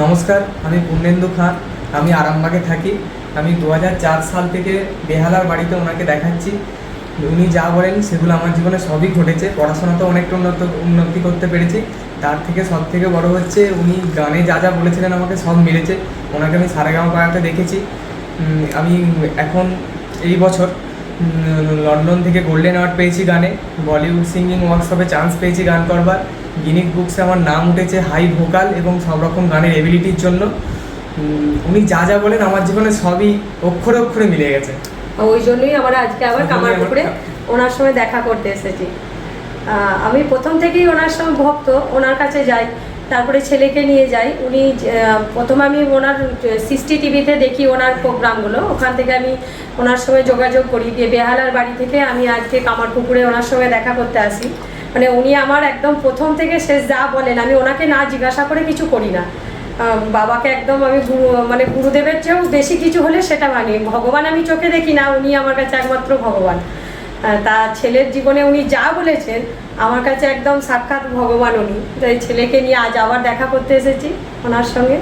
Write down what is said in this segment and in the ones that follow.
নমস্কার, আমি পূর্ণেন্দু খান, আমি আরামবাগে থাকি। আমি দু হাজার চার সাল থেকে বেহালার বাড়িতে ওনাকে দেখাচ্ছি। উনি যা বলেন সেগুলো আমার জীবনে সবই ঘটেছে। পড়াশোনাতেও অনেকটা উন্নত, উন্নতি করতে পেরেছি। তার থেকে সব থেকে বড় হচ্ছে উনি গানে যা যা বলেছিলেন আমাকে সব মিলেছে। ওনাকে আমি সারেগামা পাড়াতে দেখেছি। আমি এখন এই বছর লন্ডন থেকে গোল্ডেন অ্যাওয়ার্ড পেয়েছি গানে। বলিউড সিঙ্গিং ওয়ার্কশপে চান্স পেয়েছি গান করবার। গিনিক বুকসে আমার নাম উঠেছে হাই ভোকাল এবং সব রকম গানের এবিলিটির জন্য। উনি যা যা বলেন আমার জীবনে সবই অক্ষরে অক্ষরে মিলে গেছে। ওই জন্যই আমরা আজকে আবার কামারপুকুরে ওনার সঙ্গে দেখা করতে এসেছি। আমি প্রথম থেকেই ওনার সঙ্গে ভক্ত ওনার কাছে যাই তারপরে ছেলেকে নিয়ে যাই। উনি প্রথম আমি ওনার সিক্সটি টিভিতে দেখি ওনার প্রোগ্রামগুলো। ওখান থেকে আমি ওনার সঙ্গে যোগাযোগ করি। দিয়ে বেহালার বাড়ি থেকে আমি আজকে কামারপুকুরে ওনার সঙ্গে দেখা করতে আসি। মানে উনি আমার একদম প্রথম থেকে শেষ যা বলেন, আমি ওনাকে না জিজ্ঞাসা করে কিছু করি না। বাবাকে একদম আমি গুরু মানে গুরুদেবের চেয়েও বেশি কিছু হলে সেটা মানি ভগবান আমি চোখে দেখি না, উনি আমার কাছে একমাত্র ভগবান। তা ছেলের জীবনে উনি যা বলেছেন, আমার কাছে একদম সাক্ষাৎ ভগবান উনি। তাই ছেলেকে নিয়ে আজ আবার দেখা করতে এসেছি ওনার সঙ্গে।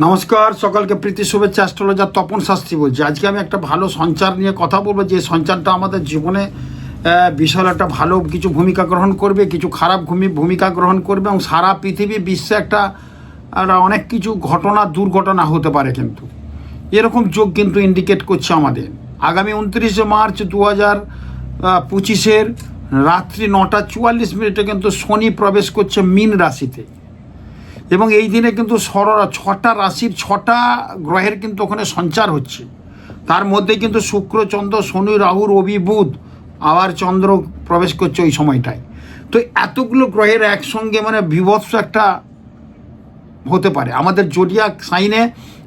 নমস্কার, সকলকে প্রীতি, শুভেচ্ছা, অ্যাস্ট্রোলজার তপন শাস্ত্রী বলছি। আজকে আমি একটা ভালো সঞ্চার নিয়ে কথা বলব, যে সঞ্চারটা আমাদের জীবনে বিশাল একটা ভালো কিছু ভূমিকা গ্রহণ করবে, কিছু খারাপ ভূমি- ভূমিকা গ্রহণ করবে, এবং সারা পৃথিবী বিশ্বে একটা অনেক কিছু ঘটনা, দুর্ঘটনা হতে পারে কিন্তু। এরকম যোগ কিন্তু ইন্ডিকেট করছে আমাদের। আগামী উনত্রিশে মার্চ দু হাজার পঁচিশের রাত্রি নটা চুয়াল্লিশ মিনিটে কিন্তু শনি প্রবেশ করছে মিন রাশিতে। এবং এই দিনে কিন্তু সর ছটা রাশির ছটা গ্রহের কিন্তু ওখানে সঞ্চার হচ্ছে। তার মধ্যে কিন্তু শুক্র, চন্দ্র, শনি, রাহু, রবি, বুধ, আবার চন্দ্র প্রবেশ করছে ওই সময়টায়। তো এতগুলো গ্রহের একসঙ্গে মানে বিভৎস একটা হতে পারে। আমাদের জোডিয়াক সাইনে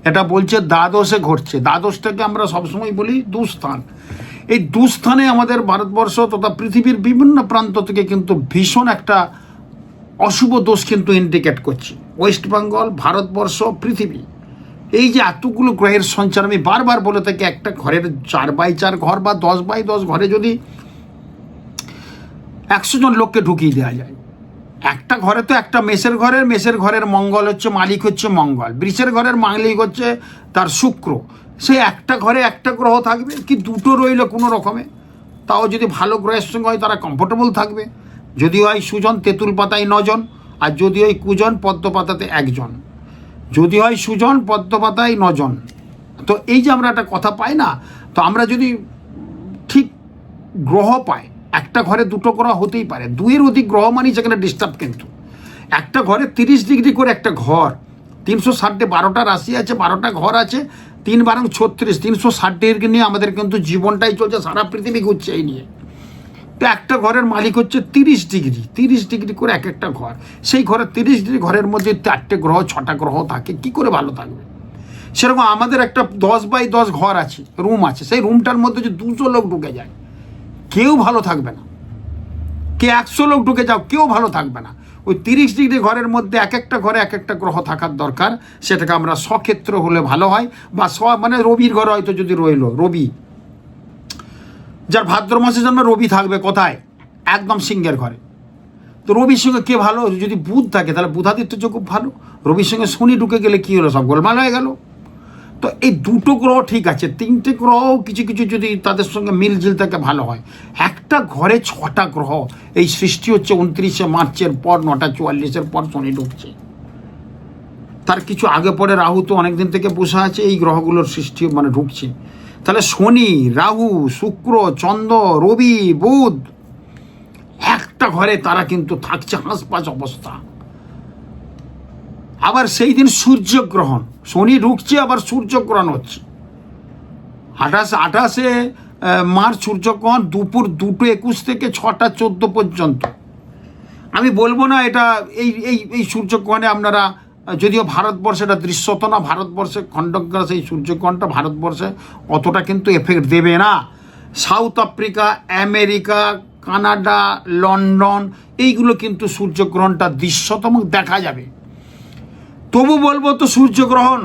এটা বলছে দ্বাদশে ঘটছে। দ্বাদশটাকে আমরা সবসময় বলি দুস্থান। এই দুস্থানে আমাদের ভারতবর্ষ তথা পৃথিবীর বিভিন্ন প্রান্ত থেকে কিন্তু ভীষণ একটা অশুভ দোষ কিন্তু ইন্ডিকেট করছে। ওয়েস্ট বেঙ্গল, ভারতবর্ষ, পৃথিবী। এই যে এতগুলো গ্রহের সঞ্চার, আমি বারবার বলে থাকি একটা ঘরের চার বাই চার ঘর বা দশ বাই দশ ঘরে যদি একশো জন লোককে ঢুকিয়ে দেওয়া যায়, একটা ঘরে তো একটা মেসের ঘরের মেসের ঘরের মঙ্গল হচ্ছে মালিক হচ্ছে মঙ্গল, বৃষের ঘরের মালিক হচ্ছে তার শুক্র। সে একটা ঘরে একটা গ্রহ থাকবে, কি দুটো রইল কোনো রকমে? তাও যদি ভালো গ্রহের সঙ্গে হয়, তারা কমফোর্টেবল থাকবে। যদি হয় সুজন, তেঁতুল পাতায় নজন আর যদি হয় কুজন পদ্মপাতাতে একজন, যদি হয় সুজন, পদ্মপাতায় নজন। তো এই যে আমরা একটা কথা পাই না, তো আমরা যদি ঠিক গ্রহ পাই, একটা ঘরে দুটো গ্রহ হতেই পারে, দুইয়ের অধিক গ্রহ মানে সেখানে ডিস্টার্ব কিন্তু। একটা ঘরে তিরিশ ডিগ্রি করে একটা ঘর, তিনশো ষাটে বারোটা রাশি আছে, বারোটা ঘর আছে, তিন বারং ছত্রিশ, তিনশো ষাট ডিগ্রি নিয়ে আমাদের কিন্তু জীবনটাই চলছে, সারা পৃথিবী ঘুরছে এই নিয়ে। তো একটা ঘরের মালিক হচ্ছে তিরিশ ডিগ্রি তিরিশ ডিগ্রি করে এক একটা ঘর। সেই ঘরে তিরিশ ডিগ্রি, ঘরের মধ্যে চারটে গ্রহ, ছটা গ্রহ থাকে, কি করে ভালো থাকবে? সেরকম আমাদের একটা দশ বাই দশ ঘর আছে, রুম আছে। সেই রুমটার মধ্যে যে দুশো লোক ঢুকে যায়, কেউ ভালো থাকবে না। কে একশো লোক ঢুকে যাও, কেউ ভালো থাকবে না। ওই তিরিশ ডিগ্রি ঘরের মধ্যে এক একটা ঘরে এক একটা গ্রহ থাকার দরকার। সেটাকে আমরা সক্ষেত্র হলে ভালো হয়, বা স মানে রবির ঘরে হয়তো যদি রইল, রবি। যার ভাদ্র মাসে জন্ম রবি থাকবে কোথায়? একদম সিংহের ঘরে। তো রবির সঙ্গে কে ভালো? যদি বুধ থাকে, তাহলে বুধাদিত্য খুব ভালো। রবির সঙ্গে শনি ঢুকে গেলে কী হলো? সব গোলমাল হয়ে গেল। তো এই দুটো গ্রহ ঠিক আছে। তিনটে গ্রহ কিছু কিছু যদি তাদের সঙ্গে মিলঝিল থাকে, ভালো হয়। একটা ঘরে ছটা গ্রহ। এই সৃষ্টি হচ্ছে উনত্রিশে মার্চের পর, নটা চুয়াল্লিশের পর শনি ঢুকছে। তার কিছু আগে পরে রাহু তো অনেকদিন থেকে বসে আছে। এই গ্রহগুলোর সৃষ্টি মানে ঢুকছে। তাহলে শনি, রাহু, শুক্র, চন্দ্র, রবি, বুধ, একটা ঘরে তারা কিন্তু থাকছে হাঁসপাঁচ অবস্থা। আবার সেই দিন সূর্যগ্রহণ, শনি ঢুকছে, আবার সূর্যগ্রহণ হচ্ছে। আঠাশ, আঠাশে মার্চ সূর্যগ্রহণ দুপুর দুটো একুশ থেকে ছটা চোদ্দ পর্যন্ত। আমি বলব না এটা এই এই এই সূর্যগ্রহণে আপনারা যদিও ভারতবর্ষে এটা দৃশ্যত না, ভারতবর্ষে খণ্ডগ্রাস এই সূর্যগ্রহণটা ভারতবর্ষে অতটা কিন্তু এফেক্ট দেবে না। South Africa America Canada London এইগুলো কিন্তু সূর্যগ্রহণটা দৃশ্যতম দেখা যাবে। তবু বলব তো সূর্যগ্রহণ।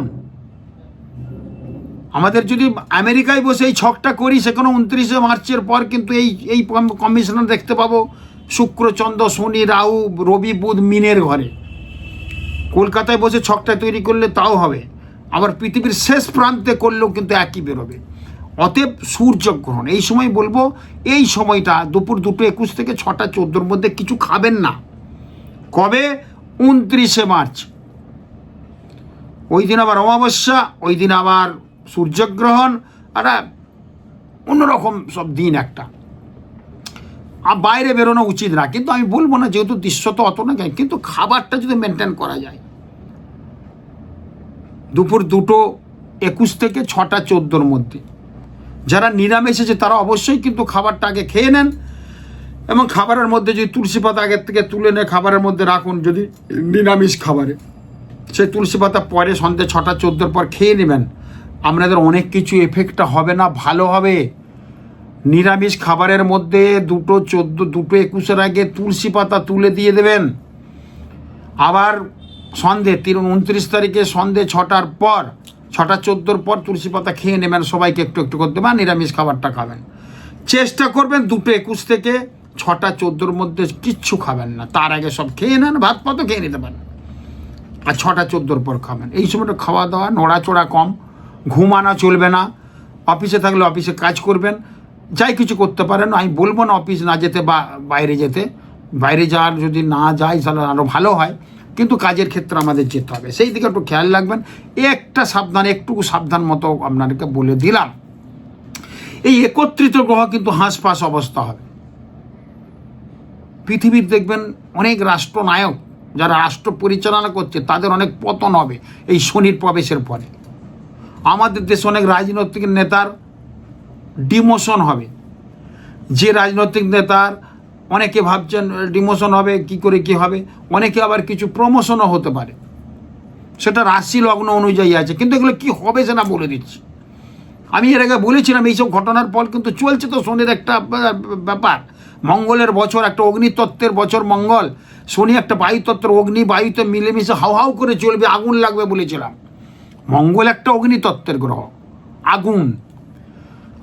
আমাদের যদি আমেরিকায় বসে এই ছকটা করি, সেখানে উনত্রিশে মার্চের পর কিন্তু এই এই কমিশনার দেখতে পাবো। শুক্র চন্দ্র শনি, রাহু, রবি, বুধ মিনের ঘরে। কলকাতায় বসে ছকটা তৈরি করলে তাও হবে। আবার পৃথিবীর শেষ প্রান্তে করলেও কিন্তু একই বেরোবে। অতএব সূর্যগ্রহণ, এই সময় বলব, এই সময়টা দুপুর দুটো একুশ থেকে ছটা চোদ্দোর মধ্যে কিছু খাবেন না। কবে? উনত্রিশে মার্চ। ওই দিন আবার অমাবস্যা, ওই দিন আবার সূর্যগ্রহণ একটা অন্যরকম সব দিন একটা। আর বাইরে বেরোনো উচিত না। কিন্তু আমি বলব না যেহেতু দৃশ্য তো অত না যায়, কিন্তু খাবারটা যদি মেনটেন করা যায়। দুপুর দুটো একুশ থেকে ছটা চোদ্দোর মধ্যে। যারা নিরামিষ এসেছে তারা অবশ্যই কিন্তু খাবারটা আগে খেয়ে নেন এবং খাবারের মধ্যে যদি তুলসী পাতা আগের থেকে তুলে নিয়ে খাবারের মধ্যে রাখুন যদি নিরামিষ খাবারে। সেই তুলসী পাতা পরে সন্ধ্যে ছটা চোদ্দোর পর খেয়ে নেবেন। আপনাদের অনেক কিছু এফেক্টটা হবে না ভালো হবে। নিরামিষ খাবারের মধ্যে দুটো চোদ্দ, দুটো একুশের আগে তুলসী পাতা তুলে দিয়ে দেবেন। আবার সন্ধে, তিন, উনত্রিশ তারিখে সন্ধে ছটার পর, ছটা চোদ্দোর পর তুলসী পাতা খেয়ে নেবেন, সবাইকে একটু একটু করতে বা নিরামিষ খাবারটা খাবেন। চেষ্টা করবেন দুটো একুশ থেকে ছটা চোদ্দোর মধ্যে কিচ্ছু খাবেন না। তার আগে সব খেয়ে নেন, ভাত পাতও খেয়ে নিতে পারেন। আর ছটা চোদ্দোর পর খাবেন। এই সময়টা খাওয়া দাওয়া, নড়াচড়া কম ঘুমানো চলবে না। অফিসে থাকলে অফিসে কাজ করবেন যাই কিছু করতে পারেন, আমি বলব না অফিস না যেতে বা বাইরে যেতে। বাইরে যাওয়ার যদি না যাই, তাহলে আরও ভালো হয়। কিন্তু কাজের ক্ষেত্রে আমাদের যেতে হবে। সেই দিকে একটু খেয়াল রাখবেন। একটা সাবধান, একটুকু সাবধান মতো আপনাদেরকে বলে দিলাম। এই একত্রিত গ্রহ কিন্তু হাঁসফাঁস অবস্থা হবে। পৃথিবীর দেখবেন অনেক রাষ্ট্রনায়ক, যারা রাষ্ট্র পরিচালনা করছে, তাদের অনেক পতন হবে এই শনির প্রবেশের পরে। আমাদের দেশে অনেক রাজনৈতিক নেতার ডিমোশন হবে। যে রাজনৈতিক নেতার অনেকে ভাবছেন ডিমোশন হবে, কি করে কি হবে, অনেকে আবার কিছু প্রমোশনও হতে পারে। সেটা রাশি লগ্ন অনুযায়ী আছে, কিন্তু এগুলো কি হবে সেটা বলে দিচ্ছি। আমি এর আগে বলেছিলাম, এইসব ঘটনার পর কিন্তু চলছে তো শনির একটা ব্যা- ব্যাপার। মঙ্গলের বছর, একটা অগ্নিতত্ত্বের বছর মঙ্গল। শনি একটা বায়ুতত্ত্বের অগ্নি, বায়ুতে মিলেমিশে হাউ হাউ করে চলবে, আগুন লাগবে বলেছিলাম। মঙ্গল একটা অগ্নিতত্ত্বের গ্রহ, আগুন।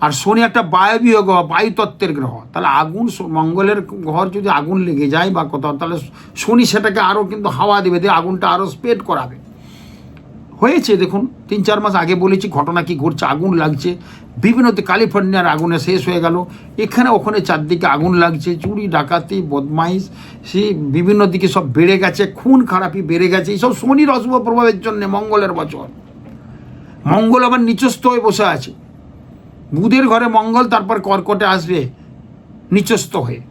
আর শনি একটা বায়বীয় গ্রহ বায়ুতত্ত্বের গ্রহ। তাহলে আগুন মঙ্গলের ঘর যদি আগুন লেগে যায় বা কোথাও, তাহলে শনি সেটাকে আরও কিন্তু হাওয়া দেবে, দিয়ে আগুনটা আরও স্প্রেড করাবে। হয়েছে, দেখুন, তিন চার মাস আগে বলেছি, ঘটনা কি ঘটছে, আগুন লাগছে। বিভিন্ন ক্যালিফোর্নিয়ার আগুনে শেষ হয়ে গেল। এখানে, ওখানে চারদিকে আগুন লাগছে, চুরি, ডাকাতি, বদমাইশ সেই বিভিন্ন দিকে সব বেড়ে গেছে, খুন খারাপি বেড়ে গেছে। এইসব শনির অশুভ প্রভাবের জন্য মঙ্গলের বছর। মঙ্গল আবার নিচস্থ হয়ে বসে আছে। বুধের ঘরে মঙ্গল, তারপর কর্কটে আসবে, নিচস্থ হয়ে।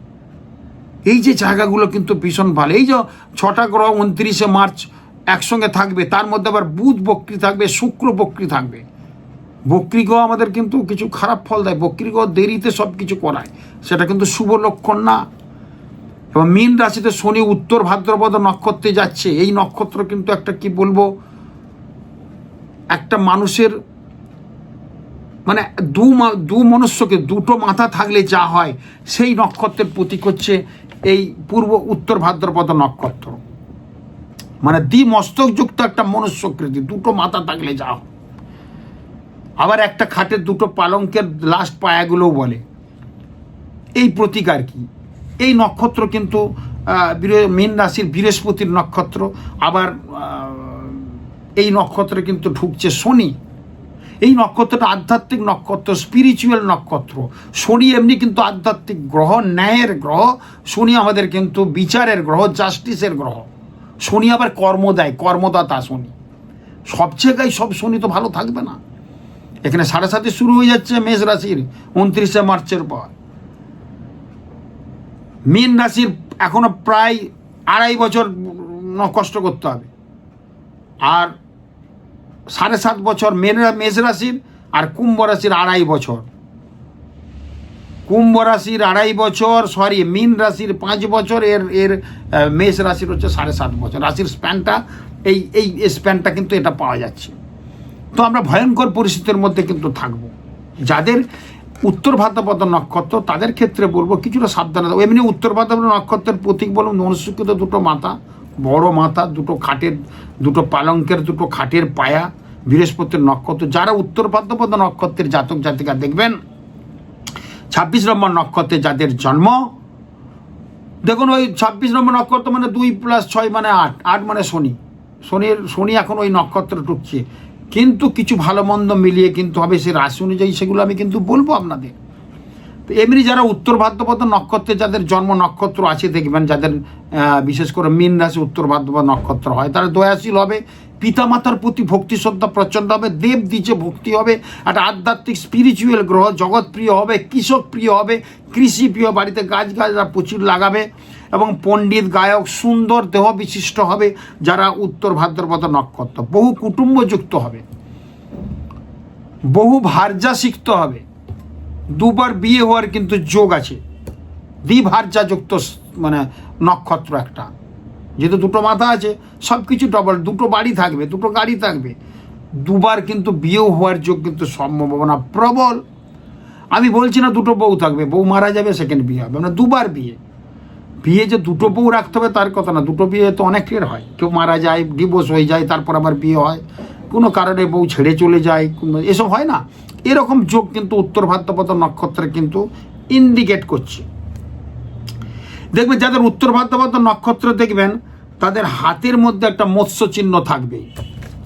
এই যে জায়গাগুলো কিন্তু ভীষণ ভালো। এই যে ছটা গ্রহ উনত্রিশে মার্চ একসঙ্গে থাকবে, তার মধ্যে আবার বুধ বক্রি থাকবে, শুক্র বক্রি থাকবে। বক্রি গ্রহ আমাদের কিন্তু কিছু খারাপ ফল দেয়। বক্রি গ্রহ দেরিতে সব কিছু করায়। সেটা কিন্তু শুভ লক্ষণ না। এবং মীন রাশিতে শনি, উত্তর ভাদ্রপদ নক্ষত্রে যাচ্ছে। এই নক্ষত্র কিন্তু একটা, কি বলব, একটা মানুষের মানে দু দু মনুষ্যকে, দুটো মাথা থাকলে যা হয়, সেই নক্ষত্রের প্রতীক হচ্ছে এই পূর্ব উত্তর ভাদ্রপদ নক্ষত্র। মানে দ্বি মস্তকযুক্ত একটা মনুষ্যকৃতি, দুটো মাথা থাকলে যা হয়। আবার একটা খাটের দুটো পালঙ্কের লাস্ট পায়াগুলোও বলে। এই প্রতীক আর কি। এই নক্ষত্র কিন্তু মীন রাশির বৃহস্পতির নক্ষত্র। আবার এই নক্ষত্রে কিন্তু ঢুকছে শনি। এই নক্ষত্রটা আধ্যাত্মিক নক্ষত্র স্পিরিচুয়াল নক্ষত্র। শনি এমনি কিন্তু আধ্যাত্মিক গ্রহ, ন্যায়ের গ্রহ, শনি আমাদের কিন্তু বিচারের গ্রহ জাস্টিসের গ্রহ। শনি আবার কর্ম দেয় কর্মদাতা শনি। সব জায়গায় সব শনি তো ভালো থাকবে না। এখানে সাড়ে সাথে শুরু হয়ে যাচ্ছে মেষ রাশির, উনত্রিশে মার্চের পর। মীন রাশির এখনও প্রায় আড়াই বছর কষ্ট করতে হবে। আর সাড়ে সাত বছর মেন মেষ রাশির আর কুম্ভ রাশির আড়াই বছর। কুম্ভ রাশির আড়াই বছর সরি মীন রাশির পাঁচ বছর, এর এর মেষ রাশির হচ্ছে সাড়ে সাত বছর। রাশির স্প্যানটা এই এই স্প্যানটা কিন্তু এটা পাওয়া যাচ্ছে। তো আমরা ভয়ঙ্কর পরিস্থিতির মধ্যে কিন্তু থাকব। যাদের উত্তর ভাদ্রপদ নক্ষত্র, তাদের ক্ষেত্রে বলব কিছুটা সাবধানে থাকব। এমনি উত্তর ভাদ্রপদ নক্ষত্রের প্রতীক বলুন মনুষ্যকৃত দুটো মাথা বড় মাথা, দুটো খাটের, দুটো পালঙ্কের, দুটো খাটের পায়া, বৃহস্পতির নক্ষত্র। যারা উত্তর ভাদ্রপদ নক্ষত্রের জাতক জাতিকা দেখবেন, ছাব্বিশ নম্বর নক্ষত্রে যাদের জন্ম, দেখুন ওই ছাব্বিশ নম্বর নক্ষত্র মানে দুই প্লাস ছয় মানে আট আট মানে শনি। শনির, শনি এখন ওই নক্ষত্র ঢুকছে। কিন্তু কিছু ভালো মন্দ মিলিয়ে কিন্তু হবে সে রাশি অনুযায়ী সেগুলো আমি কিন্তু বলব আপনাদের। তো এমনি যারা উত্তর ভাদ্রপদ নক্ষত্রে, যাদের জন্ম নক্ষত্র আছে, দেখবেন যাদের বিশেষ করে মীন রাশি উত্তর ভাদ্রপদ নক্ষত্র হয়, তারা দয়াশীল হবে, পিতামাতার প্রতি ভক্তি শ্রদ্ধা প্রচণ্ড হবে, দেব দিচে ভক্তি হবে, একটা আধ্যাত্মিক স্পিরিচুয়াল গ্রহ জগৎ প্রিয় হবে কৃষক প্রিয় হবে কৃষি প্রিয় বাড়িতে গাছ গাছরা প্রচুর লাগাবে এবং পণ্ডিত, গায়ক, সুন্দর দেহ বিশিষ্ট হবে যারা উত্তর ভাদ্রপদ নক্ষত্র। বহু কুটুম্বযুক্ত হবে, বহু ভার্যা শিখতে হবে। দুবার বিয়ে হওয়ার কিন্তু যোগ আছে। দ্বিভার্যাযুক্ত মানে নক্ষত্র একটা। যেহেতু দুটো মাথা আছে সব কিছু ডবল দুটো বাড়ি থাকবে, দুটো গাড়ি থাকবে। দুবার কিন্তু বিয়েও হওয়ার যোগ কিন্তু সম্ভাবনা প্রবল। আমি বলছি না দুটো বউ থাকবে, বউ মারা যাবে সেকেন্ড বিয়ে হবে। মানে দুবার বিয়ে। বিয়ে যে দুটো বউ রাখতে হবে তার কথা না, দুটো বিয়ে তো অনেকের হয়। কেউ মারা যায় ডিভোর্স হয়ে যায়, তারপর আবার বিয়ে হয়। কোনো কারণে বউ ছেড়ে চলে যায়, কোনো এসব হয় না। এরকম যোগ কিন্তু উত্তর ভাদ্রপদ নক্ষত্রে কিন্তু ইন্ডিকেট করছে। দেখবেন যাদের উত্তর ভাদ্রপদ নক্ষত্র দেখবেন, তাদের হাতের মধ্যে একটা মৎস্য চিহ্ন থাকবে।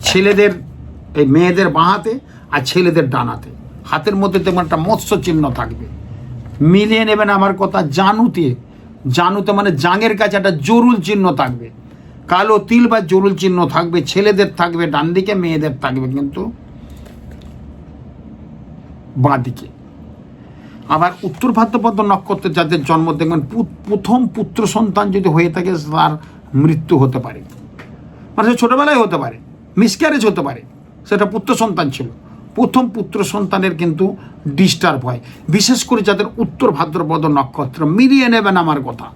ছেলেদের, এই মেয়েদের বাঁহাতে আর ছেলেদের ডানাতে হাতের মধ্যে তেমন একটা মৎস্য চিহ্ন থাকবে। মিলিয়ে নেবেন আমার কথা জানুতে। জানুতে মানে জাঙের কাছে একটা জরুল চিহ্ন থাকবে। কালো তিল বা জরুল চিহ্ন থাকবে, ছেলেদের থাকবে, ডান দিকে মেয়েদের থাকবে, কিন্তু বাঁ দিকে। আবার উত্তর ভাদ্রপদ নক্ষত্রে যাদের জন্ম দেখবেন প্রথম পুত্র সন্তান যদি হয়ে থাকে, তার মৃত্যু হতে পারে। মানে সে ছোটবেলায় হতে পারে মিসক্যারেজ হতে পারে, সেটা পুত্র সন্তান ছিল। প্রথম পুত্র সন্তানের কিন্তু ডিস্টার্ব হয়। বিশেষ করে যাদের উত্তর ভাদ্রপদ নক্ষত্র, মিলিয়ে নেবেন আমার কথা।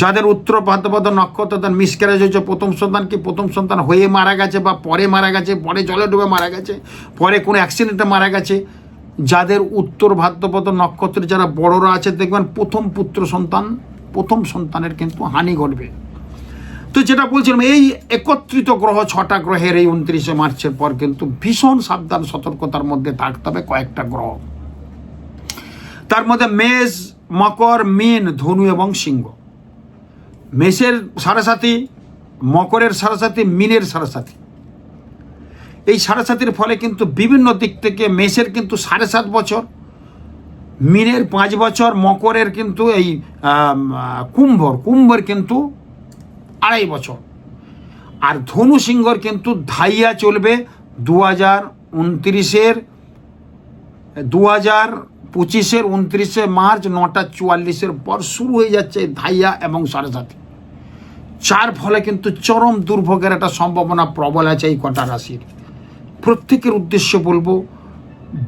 যাদের উত্তর ভাদ্রপদ নক্ষত্র তার মিসক্যারেজ হয়েছে, প্রথম সন্তান কি? প্রথম সন্তান হয়ে মারা গেছে বা পরে মারা গেছে, পরে জলে ডুবে মারা গেছে, পরে কোনো অ্যাক্সিডেন্টে মারা গেছে। যাদের উত্তর ভাদ্রপদ নক্ষত্রে যারা বড়রা আছে, দেখবেন প্রথম পুত্র সন্তান, প্রথম সন্তানের কিন্তু হানি ঘটবে। তো যেটা বলছিলাম, এই একত্রিত গ্রহ, ছটা গ্রহের এই উনত্রিশে মার্চের পর কিন্তু ভীষণ সাবধান, সতর্কতার মধ্যে থাকতে হবে কয়েকটা গ্রহ। তার মধ্যে মেষ, মকর, মিন, ধনু এবং সিংহ। মেষের সারাসাথী মকরের সারাসাথী মিনের সারাসাথী এই সারাসাতির ফলে কিন্তু বিভিন্ন দিক থেকে মেষের কিন্তু সাড়ে সাত বছর, মিনের পাঁচ বছর, মকরের কিন্তু এই কুম্ভর, কুম্ভের কিন্তু আড়াই বছর। আর ধনু সিংহর কিন্তু ধাইয়া চলবে দু হাজার উনত্রিশের দু হাজার পঁচিশের উনত্রিশে মার্চ নটা চুয়াল্লিশের পর শুরু হয়ে যাচ্ছে ধাইয়া এবং সাড়ে সাথে যার ফলে কিন্তু চরম দুর্ভোগের একটা সম্ভাবনা প্রবল আছে এই কটা রাশির। প্রত্যেকের উদ্দেশ্যে বলব,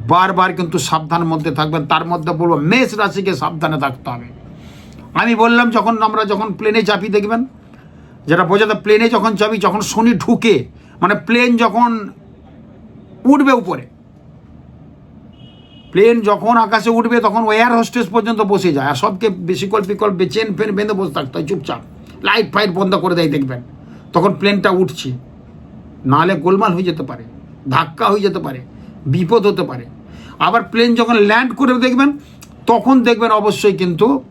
বারবার কিন্তু সাবধান মধ্যে থাকবেন। তার মধ্যে বলব, মেষ রাশিকে সাবধানে থাকতে হবে। আমি বললাম যখন আমরা যখন প্লেনে চাপি, দেখবেন? যেটা বোঝাতে প্লেনে যখন চাপি, যখন শনি ঢুকে মানে প্লেন যখন উঠবে উপরে প্লেন যখন আকাশে উঠবে, তখন এয়ার হোস্টেস পর্যন্ত বসে যায়। আর সবকে বিকল্প বিকল্প চেন ফেন বেঁধে বসে থাকতে হয়, চুপচাপ। লাইট ফাইট বন্ধ করে দেয়, দেখবেন। তখন প্লেনটা উঠছে। নাহলে গোলমাল হয়ে যেতে পারে, ধাক্কা হয়ে যেতে পারে, বিপদ হতে পারে। আবার প্লেন যখন ল্যান্ড করে দেখবেন, তখন দেখবেন অবশ্যই কিন্তু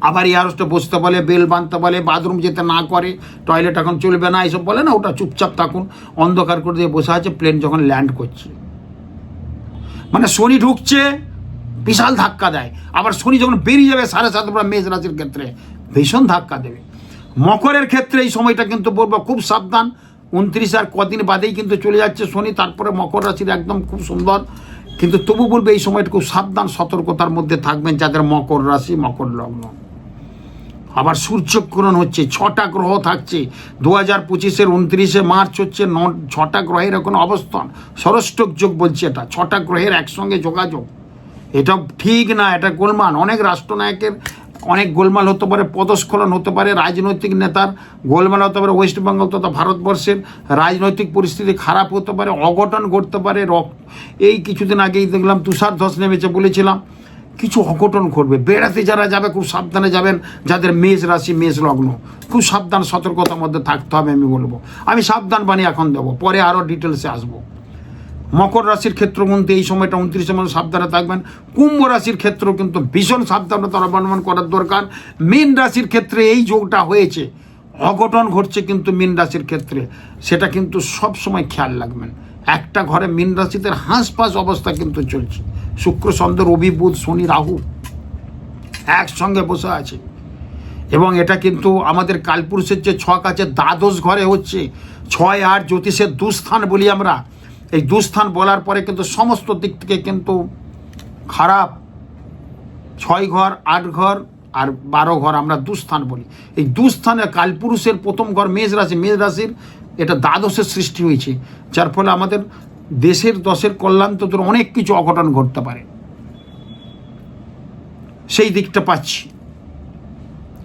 আবার এয়ারোস্টে বসতে বলে, বেল বাঁধতে বলে, বাথরুম যেতে না করে টয়লেট এখন চলবে না এইসব বলে না, ওটা চুপচাপ থাকুন, অন্ধকার করে দিয়ে বসে আছে প্লেন যখন ল্যান্ড করছে। মানে শনি ঢুকছে, বিশাল ধাক্কা দেয়। আবার শনি যখন বেরিয়ে যাবে সাড়ে সাতটা, মেষ রাশির ক্ষেত্রে ভীষণ ধাক্কা দেবে। মকরের ক্ষেত্রে এই সময়টা কিন্তু বলব খুব সাবধান। উনত্রিশ আর কদিন বাদেই কিন্তু চলে যাচ্ছে শনি, তারপরে মকর রাশির একদম খুব সুন্দর। কিন্তু তবু বলবে এই সময়টা খুব সাবধান, সতর্কতার মধ্যে থাকবেন যাদের মকর রাশি, মকর লগ্ন। আবার সূর্যগ্রহণ হচ্ছে, ছটা গ্রহ থাকছে। দু হাজার পঁচিশের উনত্রিশে মার্চ হচ্ছে, ন, ছটা গ্রহের এখন অবস্থান। ষষ্ঠক যোগ বলছে এটা, ছটা গ্রহের একসঙ্গে যোগাযোগ। এটা ঠিক না, এটা গোলমান অনেক রাষ্ট্রনায়কের অনেক গোলমাল হতে পারে, পদস্খলন হতে পারে, রাজনৈতিক নেতার গোলমাল হতে পারে ওয়েস্ট বেঙ্গল তথা ভারতবর্ষের রাজনৈতিক পরিস্থিতি খারাপ হতে পারে, অঘটন ঘটতে পারে এই কিছুদিন আগেই দেখলাম তুষার ধস নেমেছে বলেছিলাম, কিছু অঘটন ঘটবে। বেড়াতে যারা যাবে খুব সাবধানে যাবেন, যাদের মেষ রাশি, মেষ লগ্ন, খুব সাবধান, সতর্কতার মধ্যে থাকতে হবে আমি বলব। আমি সাবধান বাণী এখন দেবো, পরে আরও ডিটেলসে আসব। মকর রাশির ক্ষেত্র কিন্তু এই সময়টা উনত্রিশে মাস সাবধানে থাকবেন। কুম্ভ রাশির ক্ষেত্র কিন্তু ভীষণ সাবধানতা অবলম্বন করার দরকার। মীন রাশির ক্ষেত্রে এই যোগটা হয়েছে। অঘটন ঘটছে কিন্তু মীন রাশির ক্ষেত্রে। সেটা কিন্তু সব সময় খেয়াল রাখবেন। একটা ঘরে মীন রাশিতে হাঁসফাঁস অবস্থা কিন্তু চলছে। শুক্র চন্দ্র রবি বুধ, শনি, রাহু একসঙ্গে বসে আছে। এবং এটা কিন্তু আমাদের কালপুরুষের যে ছক আছে দ্বাদশ ঘরে হচ্ছে, ছয় আট জ্যোতিষের দুস্থান বলি আমরা এই দুস্থান বলার পরে কিন্তু সমস্ত দিক থেকে কিন্তু খারাপ। ছয় ঘর, আট ঘর আর বারো ঘর আমরা দুস্থান বলি। এই দুস্থানে কালপুরুষের প্রথম ঘর মেষ রাশি। মেষ রাশির এটা দ্বাদশের সৃষ্টি হয়েছে, যার ফলে আমাদের দেশের, দশের কল্যাণ তো তোর অনেক কিছু অঘটন ঘটতে পারে। সেই দিকটা পাচ্ছি।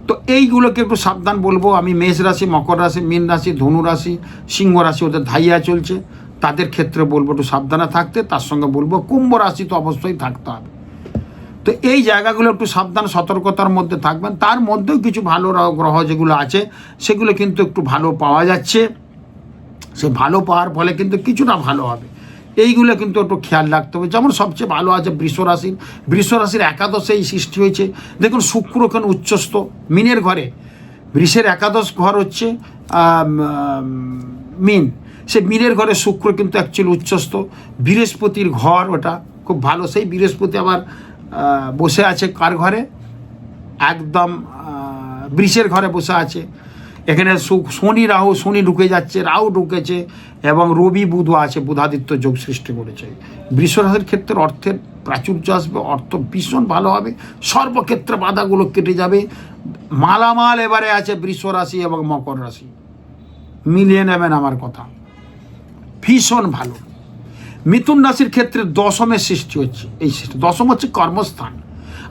তো এইগুলোকে একটু সাবধান বলব। আমি মেষ রাশি, মকর রাশি, মীন রাশি, ধনু রাশি, সিংহ রাশি ওদের ধাইয়া চলছে। তাদের ক্ষেত্রে বলব একটু সাবধানে থাকতে, তার সঙ্গে বলব কুম্ভ রাশি তো অবশ্যই থাকতে হবে। তো এই জায়গাগুলো একটু সাবধান, সতর্কতার মধ্যে থাকবেন। তার মধ্যেও কিছু ভালো গ্রহ যেগুলো আছে, সেগুলো কিন্তু একটু ভালো পাওয়া যাচ্ছে। সে ভালো পাওয়ার ফলে কিন্তু কিছুটা ভালো হবে। এইগুলো কিন্তু একটু খেয়াল রাখতে হবে। যেমন সবচেয়ে ভালো আছে বৃষ রাশির বৃষ রাশির একাদশে এই সৃষ্টি হয়েছে। দেখুন, শুক্র কেন উচ্চস্থ, মিনের ঘরে। বৃষের একাদশ ঘর হচ্ছে মিন। সে মিনের ঘরে শুক্র কিন্তু অ্যাকচুয়ালি উচ্চস্থ। বৃহস্পতির ঘর ওটা খুব ভালো। সেই বৃহস্পতি আবার বসে আছে কার ঘরে? একদম বৃষের ঘরে বসে আছে। এখানে শনি রাহু, শনি ঢুকে যাচ্ছে, রাহু ঢুকেছে এবং রবি বুধ আছে, বুধাদিত্য যোগ সৃষ্টি করেছে। বৃষরাশির ক্ষেত্রে অর্থের প্রাচুর্য আসবে, অর্থ ভীষণ ভালো হবে, সর্বক্ষেত্রে বাধাগুলো কেটে যাবে। মালামাল এবারে আছে বৃষ রাশি এবং মকর রাশি। মিলিয়ে নেবেন আমার কথা। ভীষণ ভালো। মিথুন রাশির ক্ষেত্রে দশমের সৃষ্টি হচ্ছে, এই সৃষ্টি দশম হচ্ছে কর্মস্থান।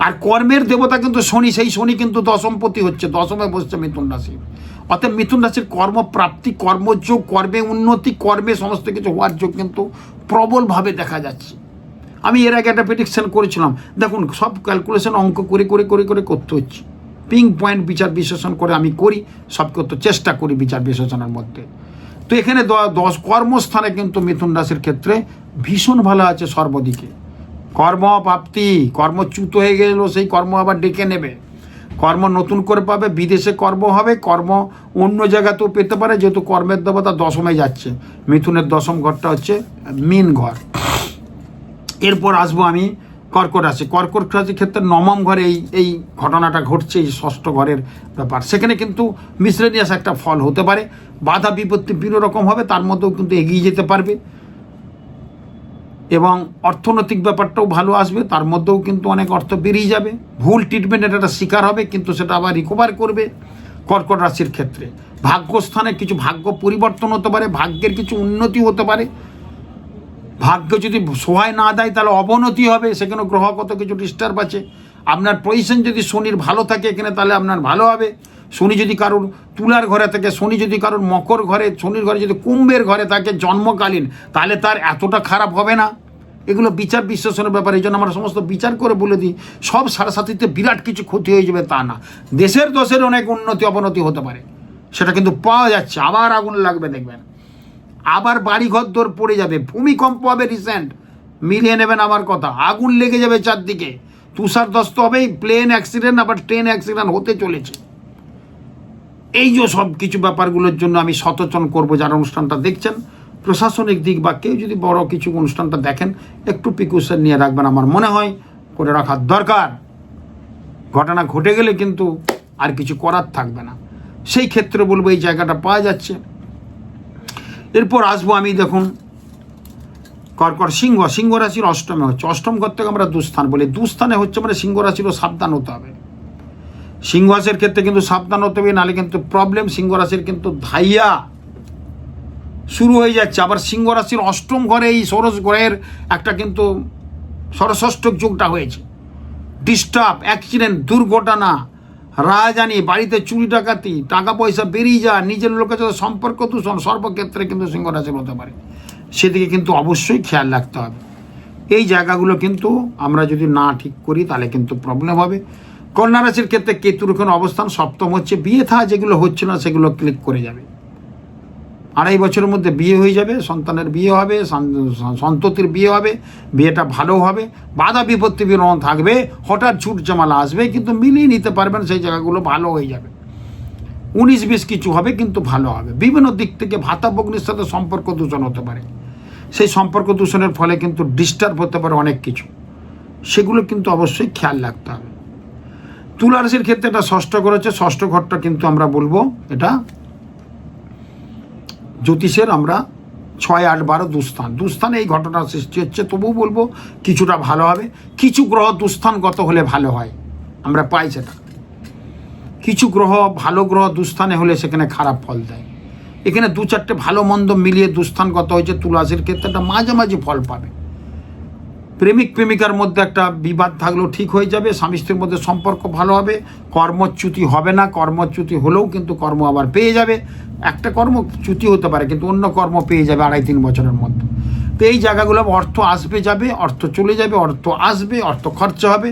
আর কর্মের দেবতা কিন্তু শনি, সেই শনি কিন্তু দশমপতি হচ্ছে, দশমে বসছে মিথুন রাশি। অর্থাৎ মিথুন রাশির কর্মপ্রাপ্তি, কর্মযোগ, কর্মে উন্নতি, কর্মে সমস্ত কিছু হওয়ার যোগ কিন্তু প্রবলভাবে দেখা যাচ্ছে। আমি এর আগে একটা প্রেডিকশন করেছিলাম। দেখুন, সব ক্যালকুলেশন অঙ্ক করে করে করে করে করতে হচ্ছে। পিং পয়েন্ট বিচার বিশ্লেষণ করে আমি করি, সব করতে চেষ্টা করি বিচার বিশ্লেষণের মধ্যে। তো এখানে দশ কর্মস্থানে কিন্তু মিথুন রাশির ক্ষেত্রে ভীষণ ভালো আছে সর্বদিকে। কর্ম প্রাপ্তি কর্মচ্যুত হয়ে গেল সেই কর্ম আবার ডেকে নেবে। কর্ম নতুন করে পাবে, বিদেশে কর্ম হবে, কর্ম অন্য জায়গাতেও পেতে পারে, যেহেতু কর্মের দেবতা দশমে যাচ্ছে। মিথুনের দশম ঘরটা হচ্ছে মিন ঘর। এরপর আসব আমি কর্কট রাশি কর্কট রাশির ক্ষেত্রে নবম ঘরে এই এই ঘটনাটা ঘটছে, এই ষষ্ঠ ঘরের ব্যাপার। সেখানে কিন্তু মিসলেনিয়াস একটা ফল হতে পারে। বাধা বিপত্তি বিভিন্ন রকম হবে, তার মধ্যেও কিন্তু এগিয়ে যেতে পারবে। এবং অর্থনৈতিক ব্যাপারটাও ভালো আসবে, তার মধ্যেও কিন্তু অনেক অর্থ বেরিয়ে যাবে। ভুল ট্রিটমেন্টের একটা শিকার হবে, কিন্তু সেটা আবার রিকভার করবে কর্কট রাশির ক্ষেত্রে। ভাগ্যস্থানে কিছু ভাগ্য পরিবর্তন হতে পারে, ভাগ্যের কিছু উন্নতি হতে পারে। ভাগ্য যদি সহায় না দেয়, তাহলে অবনতি হবে। সেখানে গ্রহগত কিছু ডিস্টার্ব আছে। আপনার পজিশন যদি শনির ভালো থাকে এখানে, তাহলে আপনার ভালো হবে। শনি যদি কারোর তুলার ঘরে থাকে, শনি যদি কারোর মকর ঘরে, শনির ঘরে যদি কুম্ভের ঘরে থাকে জন্মকালীন, তাহলে তার এতটা খারাপ হবে না। এগুলো বিচার বিশ্লেষণের ব্যাপারে, এই জন্য আমরা সমস্ত বিচার করে বলে দিই, সব সাথে বিরাট কিছু ক্ষতি হয়ে যাবে তা না। দেশের দশের অনেক উন্নতি, অবনতি হতে পারে। সেটা কিন্তু পাওয়া যাচ্ছে, আবার আগুন লাগবে দেখবেন। আবার বাড়ি ঘর দোর পড়ে যাবে। ভূমিকম্প হবে রিসেন্ট মিলিয়ে নেবেন আমার কথা। আগুন লেগে যাবে চারদিকে। তুষারদস্ত হবেই। প্লেন অ্যাক্সিডেন্ট আবার ট্রেন অ্যাক্সিডেন্ট হতে চলেছে। এই যে সব কিছু ব্যাপারগুলোর জন্য আমি সচেতন করব যারা অনুষ্ঠানটা দেখছেন। প্রশাসনিক দিক বা কেউ যদি বড় কিছু অনুষ্ঠানটা দেখেন, একটু প্রিকুশন নিয়ে রাখবেন আমার মনে হয়। করে রাখার দরকার। ঘটনা ঘটে গেলে কিন্তু আর কিছু করার থাকবে না। সেই ক্ষেত্রে বলব এই জায়গাটা পাওয়া যাচ্ছে। এরপর আসব আমি দেখুন, কর্কট সিংহ সিংহ রাশির অষ্টমে হচ্ছে। অষ্টম ঘর থেকে আমরা দুস্থান বলি। দুস্থানে হচ্ছে মানে সিংহ রাশিরও সাবধান হতে হবে। সিংহ রাশির ক্ষেত্রে কিন্তু সাবধান হতে হবে, নাহলে কিন্তু প্রবলেম সিংহ রাশির কিন্তু ধাইয়া শুরু হয়ে যাচ্ছে। আবার সিংহ রাশির অষ্টম ঘরে এই ষোড়শ গ্রহের একটা কিন্তু ষড়ষষ্ঠক যুগটা হয়েছে। ডিস্টার্ব অ্যাক্সিডেন্ট দুর্ঘটনা রাজানি বাড়িতে চুরি ডাকাতি টাকা পয়সা বেরিয়ে যা নিজের লোকের সাথে সম্পর্ক দূষণ, সর্বক্ষেত্রে কিন্তু সিংহ রাশির হতে পারে। সেদিকে কিন্তু অবশ্যই খেয়াল রাখতে হবে। এই জায়গাগুলো কিন্তু আমরা যদি না ঠিক করি, তাহলে কিন্তু প্রবলেম হবে। কন্যা রাশির ক্ষেত্রে কেতুর কোনো অবস্থান সপ্তম হচ্ছে, বিয়ে থা যেগুলো হচ্ছে না, সেগুলো ক্লিক করে যাবে। আড়াই বছরের মধ্যে বিয়ে হয়ে যাবে, সন্তানের বিয়ে হবে সন্ততির বিয়ে হবে, বিয়েটা ভালো হবে, বাধা বিপত্তি বিরোধ থাকবে, হঠাৎ ছুট জামালা আসবে, কিন্তু মিলিয়ে নিতে পারবেন সেই জায়গাগুলো ভালো হয়ে যাবে। উনিশ বিশ কিছু হবে, কিন্তু ভালো হবে। বিভিন্ন দিক থেকে ভাতা ভগ্নির সাথে সম্পর্ক দূষণ হতে পারে। সেই সম্পর্ক দূষণের ফলে কিন্তু ডিস্টার্ব হতে পারে অনেক কিছু। সেগুলো কিন্তু অবশ্যই খেয়াল রাখতে হবে। তুলা রাশির ক্ষেত্রে এটা ষষ্ঠ হচ্ছে ষষ্ঠ ঘরটা কিন্তু আমরা বলব এটা জ্যোতিষের আমরা ছয়, আট, বারো দুস্থান। দুস্থানে এই ঘটনা সৃষ্টি হচ্ছে তবু বলব কিছুটা ভালো হবে। কিছু গ্রহ দুস্থানগত হলে ভালো হয়, আমরা পাই সেটা। কিছু গ্রহ, ভালো গ্রহ দুস্থানে হলে সেখানে খারাপ ফল দেয়। এখানে দু চারটে ভালো মন্দ মিলিয়ে দুস্থানগত হয়েছে তুলাসের ক্ষেত্রে, একটা মাঝামাঝি ফল পাবে। প্রেমিক প্রেমিকার মধ্যে একটা বিবাদ থাকলেও ঠিক হয়ে যাবে, স্বামী স্ত্রীর মধ্যে সম্পর্ক ভালো হবে, কর্মচ্যুতি হবে না, কর্মচ্যুতি হলেও কিন্তু কর্ম আবার পেয়ে যাবে। একটা কর্মচ্যুতি হতে পারে, কিন্তু অন্য কর্ম পেয়ে যাবে আড়াই তিন বছরের মধ্যে। তো এই জায়গাগুলো অর্থ আসবে যাবে, অর্থ চলে যাবে, অর্থ আসবে, অর্থ খরচা হবে।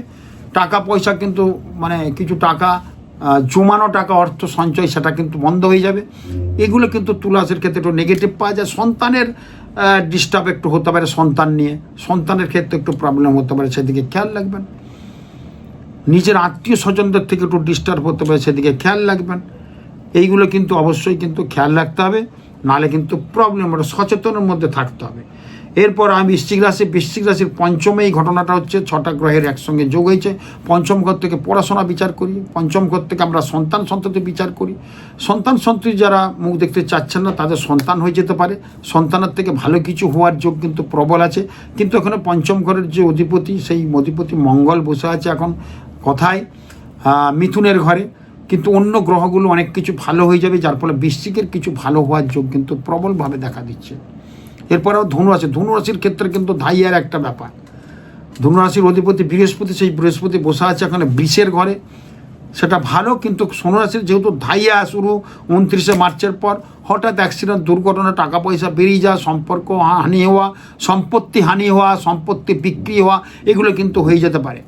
টাকা পয়সা কিন্তু মানে কিছু টাকা জমানো টাকা, অর্থ সঞ্চয়, সেটা কিন্তু বন্ধ হয়ে যাবে। এগুলো কিন্তু তুলাসের ক্ষেত্রে একটু নেগেটিভ পাওয়া যায়। সন্তানের ডিস্টার্ব একটু হতে পারে সন্তান নিয়ে। সন্তানের ক্ষেত্রে একটু প্রবলেম হতে পারে, সেদিকে খেয়াল রাখবেন। নিজের আত্মীয় স্বজনদের থেকে একটু ডিস্টার্ব হতে পারে, সেদিকে খেয়াল রাখবেন। এইগুলো কিন্তু অবশ্যই কিন্তু খেয়াল রাখতে হবে, নাহলে কিন্তু প্রবলেম ওটা সচেতনের মধ্যে থাকতে হবে। এরপর আমি বৃশ্চিক রাশি, বৃশ্চিক রাশির পঞ্চমে এই ঘটনাটা হচ্ছে, ছটা গ্রহের একসঙ্গে যোগ হয়েছে। পঞ্চম ঘর থেকে পড়াশোনা বিচার করি, পঞ্চম ঘর থেকে আমরা সন্তান সন্ততি বিচার করি। সন্তান সন্ততি যারা মুখ দেখতে চাচ্ছেন না, তাদের সন্তান হয়ে যেতে পারে। সন্তানের থেকে ভালো কিছু হওয়ার যোগ কিন্তু প্রবল আছে। কিন্তু এখানে পঞ্চম ঘরের যে অধিপতি, সেই অধিপতি মঙ্গল বসে আছে এখন কথায় মিথুনের ঘরে। কিন্তু অন্য গ্রহগুলো অনেক কিছু ভালো হয়ে যাবে, যার ফলে বৃশ্চিকের কিছু ভালো হওয়ার যোগ কিন্তু প্রবলভাবে দেখা দিচ্ছে। এরপরেও ধনু আছে ধনু ক্ষেত্রে কিন্তু ধাইয়ার একটা ব্যাপার। ধনুরাশির অধিপতি বৃহস্পতি, সেই বৃহস্পতি বসে আছে এখানে বৃষের ঘরে। সেটা ভালো, কিন্তু সোনু রাশির যেহেতু ধাইয়া শুরু, উনত্রিশে মার্চের পর হঠাৎ অ্যাক্সিডেন্ট দুর্ঘটনা টাকা পয়সা বেরিয়ে যাওয়া, সম্পর্ক হানি হওয়া, সম্পত্তি হানি হওয়া, সম্পত্তি বিক্রি হওয়া, এগুলো কিন্তু হয়ে যেতে পারে।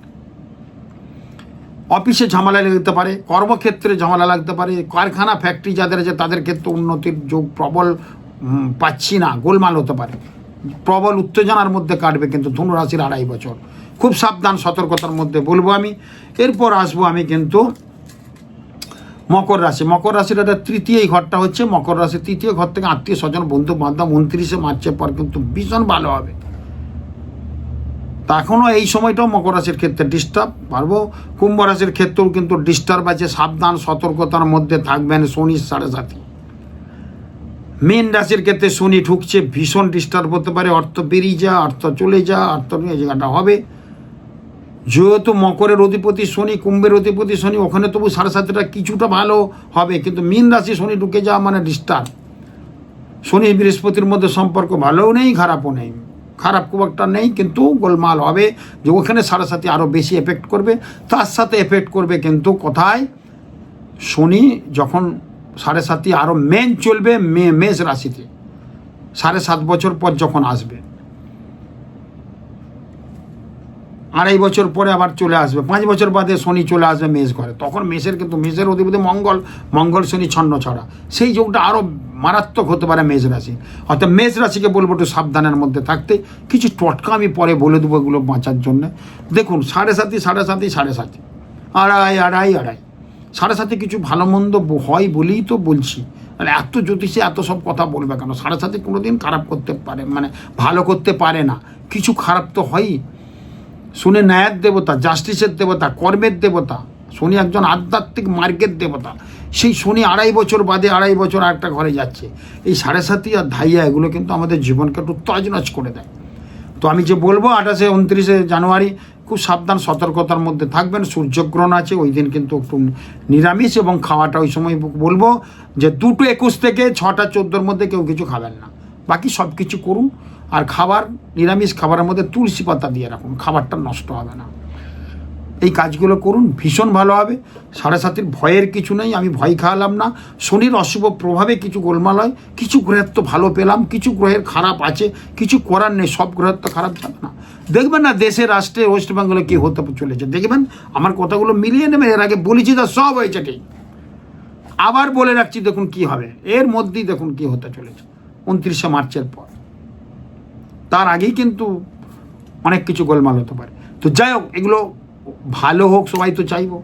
অফিসে ঝামেলা লাগতে পারে, কর্মক্ষেত্রে ঝামেলা লাগতে পারে, কারখানা ফ্যাক্টরি যাদের আছে তাদের ক্ষেত্রে উন্নতির যোগ প্রবল পাচ্ছি না, গোলমাল হতে পারে। প্রবল উত্তেজনার মধ্যে কাটবে কিন্তু ধনুরাশির আড়াই বছর। খুব সাবধান, সতর্কতার মধ্যে বলব আমি। এরপর আসব আমি কিন্তু মকর রাশি। মকর রাশির একটা তৃতীয় ঘরটা হচ্ছে মকর রাশির তৃতীয় ঘর থেকে আত্মীয় স্বজন বন্ধু বান্ধব উনত্রিশে মার্চের পর কিন্তু ভীষণ ভালো হবে। এখনও এই সময়টাও মকর রাশির ক্ষেত্রে ডিস্টার্ব পারব? কুম্ভ রাশির ক্ষেত্রেও কিন্তু ডিস্টার্ব আছে। সাবধান, সতর্কতার মধ্যে থাকবেন শনির সাড়ে সাথে। মেন রাশির ক্ষেত্রে শনি ঢুকছে, ভীষণ ডিস্টার্ব হতে পারে, অর্থ বেরিয়ে যা, অর্থ চলে যা, অর্থ নিয়ে জায়গাটা হবে। যেহেতু মকরের অধিপতি শনি, কুম্ভের অধিপতি শনি, ওখানে তবু সাড়ে সাতটা কিছুটা ভালো হবে, কিন্তু মীন রাশি শনি ঢুকে যাওয়া মানে ডিস্টার্ব শনি বৃহস্পতির মধ্যে সম্পর্ক ভালোও নেই, খারাপও নেই। খারাপ খুব একটা নেই, কিন্তু গোলমাল হবে যে ওখানে সাড়ে সাথে আরও বেশি এফেক্ট করবে, তার সাথে এফেক্ট করবে কিন্তু কোথায়? শনি যখন সাড়ে সাতই আরও মেন চলবে মে, মেষ রাশিতে। সাড়ে সাত বছর পর যখন আসবে। আড়াই বছর পরে আবার চলে আসবে। পাঁচ বছর বাদে শনি চলে আসবে মেষ ঘরে। তখন মেষের কিন্তু, মেষের অধিপতি মঙ্গল মঙ্গল, শনি, ছন্ন ছড়া। সেই যোগটা আরও মারাত্মক হতে পারে মেষ রাশি। অর্থাৎ মেষ রাশিকে বলব একটু সাবধানের মধ্যে থাকতে। কিছু টটকা আমি পরে বলে দেবো এগুলো বাঁচার জন্য। দেখুন, সাড়ে সাতই সাড়ে সাতই সাড়ে সাতই। আড়াই আড়াই আড়াই। সাড়ে সাথে কিছু ভালো মন্দ হয় বলেই তো বলছি। মানে এত জ্যোতিষে এত সব কথা বলবে কেন? সাড়ে সাথে কোনো দিন খারাপ করতে পারে মানে ভালো করতে পারে না। কিছু খারাপ তো হয়ই। শুনে ন্যায়ের দেবতা, জাস্টিসের দেবতা, কর্মের দেবতা, শনি একজন আধ্যাত্মিক মার্গের দেবতা, সেই শনি আড়াই বছর বাদে আড়াই বছর আরেকটা ঘরে যাচ্ছে। এই সাড়ে সাতই আর ধাইয়া, এগুলো কিন্তু আমাদের জীবনকে একটু তজনজ করে দেয়। তো আমি যে বলব আঠাশে, উনত্রিশে জানুয়ারি খুব সাবধান, সতর্কতার মধ্যে থাকবেন। সূর্যগ্রহণ আছে, ওই দিন কিন্তু একটু নিরামিষ এবং খাওয়াটা ওই সময় বলব যে দুটো একুশ থেকে ছটা চোদ্দোর মধ্যে কেউ কিছু খাবেন না। বাকি সব কিছু করুন। আর খাবার, নিরামিষ খাবারের মধ্যে তুলসী পাতা দিয়ে রাখুন। খাবারটা নষ্ট হবে না। এই কাজগুলো করুন, ভীষণ ভালো হবে। সাড়ে সাতির ভয়ের কিছু নেই, আমি ভয় খাওয়ালাম না। শনির অশুভ প্রভাবে কিছু গোলমাল হয়, কিছু গ্রহের তো ভালো পেলাম, কিছু গ্রহের খারাপ আছে, কিছু করার নেই, সব গ্রহের তো খারাপ যাবে না। দেখবেন না, দেশে, রাষ্ট্রে, ওয়েস্ট বেঙ্গলে কী হতে চলেছে। দেখবেন, আমার কথাগুলো মিলিয়ে নেবেন, এর আগে বলেছি তো সব হয়েছে ঠিক। আবার বলে রাখছি, দেখুন কি হবে। এর মধ্যেই দেখুন কি হতে চলেছে, উনত্রিশে মার্চের পর। তার আগেই কিন্তু অনেক কিছু গোলমাল হতে পারে। তো যাই হোক, এগুলো ভালো হোক, সবাই তো চাইব।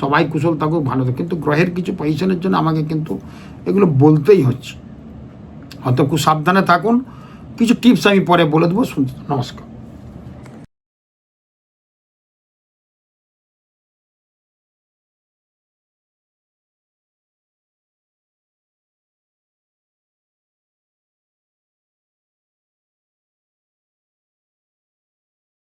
সবাই কুশল থাকুক, ভালো থাকুক। কিন্তু গ্রহের কিছু পজিশনের জন্য আমাকে কিন্তু এগুলো বলতেই হচ্ছে। অত খুব সাবধানে থাকুন। কিছু টিপস আমি পরে বলে দেবো। শুনতে নমস্কার।